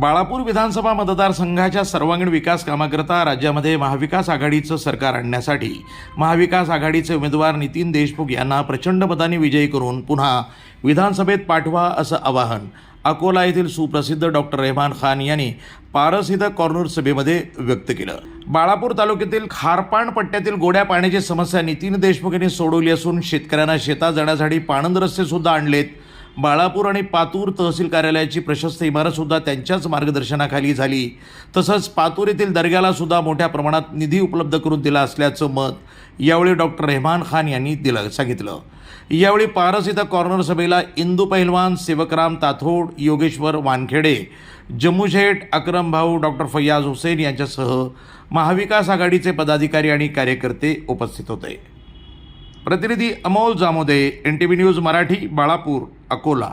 बाळापूर विधानसभा मतदारसंघाच्या सर्वांगीण विकास कामाकरता राज्यामध्ये महाविकास आघाडीचं सरकार आणण्यासाठी महाविकास आघाडीचे उमेदवार नितीन देशमुख यांना प्रचंड मताने विजयी करून पुन्हा विधानसभेत पाठवा असं आवाहन. अकोला येथील सुप्रसिद्ध डॉक्टर रेहमान खान यांनी पारस इथं कॉर्नर सभेमध्ये व्यक्त केलं. बाळापूर तालुक्यातील खारपाण पट्ट्यातील गोड्या पाण्याची समस्या नितीन देशमुख यांनी सोडवली असून शेतकऱ्यांना शेतात जाण्यासाठी पाणंद रस्ते सुद्धा आणलेत. बाळापूर आणि पातूर तहसील कार्यालयाची प्रशस्त इमारतसुद्धा त्यांच्याच मार्गदर्शनाखाली झाली. तसंच पातूर येथील दर्ग्यालासुद्धा मोठ्या प्रमाणात निधी उपलब्ध करून दिला असल्याचं मत यावेळी डॉक्टर रेहमान खान यांनी दिलं सांगितलं. यावेळी पारस इथं कॉर्नर सभेला इंदू पहिलवान सेवकराम ताथोड योगेश्वर वानखेडे जम्मूशेठ अक्रम भाऊ डॉक्टर फैयाज हुसेन यांच्यासह महाविकास आघाडीचे पदाधिकारी आणि कार्यकर्ते उपस्थित होते. प्रतिनिधी Amol Jamode N T V news Marathi Balapur Akola.